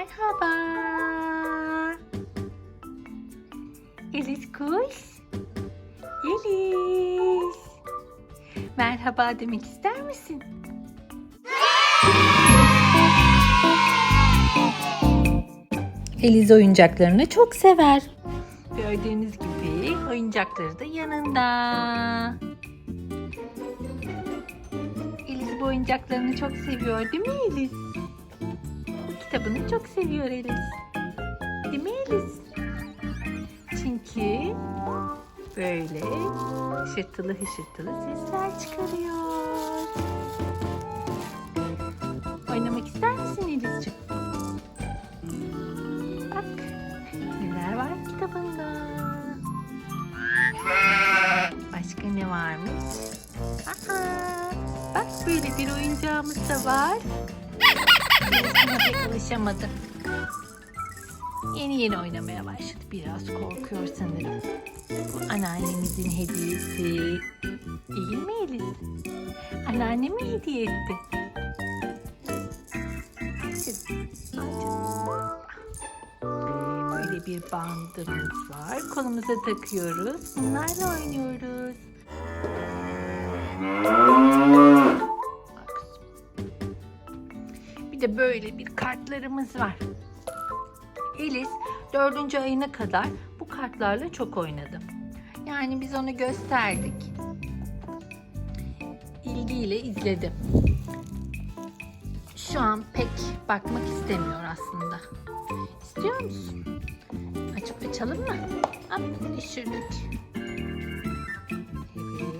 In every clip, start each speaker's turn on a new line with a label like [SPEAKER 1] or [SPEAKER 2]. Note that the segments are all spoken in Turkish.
[SPEAKER 1] Merhaba. Yeliz kuş. Yeliz. Merhaba demek ister misin?
[SPEAKER 2] Eliz oyuncaklarını çok sever.
[SPEAKER 1] Gördüğünüz gibi oyuncakları da yanında. Eliz bu oyuncaklarını çok seviyor değil mi Eliz? Kitabını çok seviyor Eliz. Değil mi Eliz? Çünkü böyle hışırtılı hışırtılı sesler çıkarıyor. Oynamak ister misin Elizciğim? Bak neler var kitabında. Başka ne varmış? Aha, bak böyle bir oyuncağımız da var. Pek. Yeni yeni oynamaya başladı. Biraz korkuyor sanırım. Bu anneannemizin hediyesi. Değil mi Eliz? Anneannem mi hediye etti? Böyle bir bandımız var. Kolumuza takıyoruz. Bunlarla oynuyoruz. De böyle bir kartlarımız var. Elis dördüncü ayına kadar bu kartlarla çok oynadı. Yani biz onu gösterdik. İlgiyle izledi. Şu an pek bakmak istemiyor aslında. İstiyor musun? Açıp açalım mı? Hop düşürdük.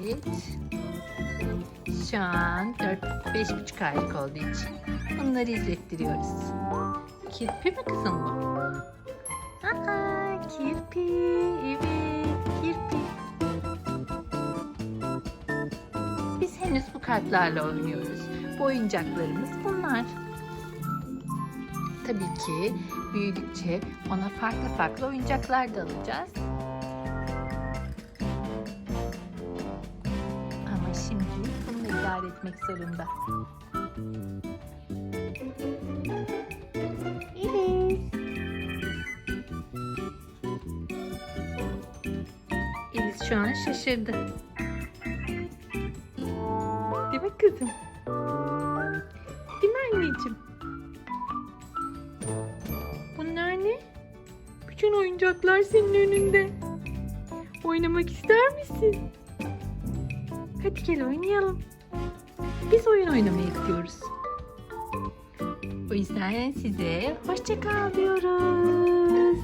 [SPEAKER 1] Evet. Şu an dört, beş buçuk aylık olduğu için bunları izlettiriyoruz. Kirpi mi kızım bu? Aa, kirpi. Evet, kirpi. Biz henüz bu kartlarla oynuyoruz. Bu oyuncaklarımız bunlar. Tabii ki büyüdükçe ona farklı farklı oyuncaklar da alacağız. Etmek zorunda. Eliz şu an şaşırdı. Değil mi kızım? Değil mi anneciğim? Bunlar ne? Bütün oyuncaklar senin önünde. Oynamak ister misin? Hadi gel oynayalım. Biz oyun oynamayı istiyoruz. O yüzden size hoşça kal diyoruz.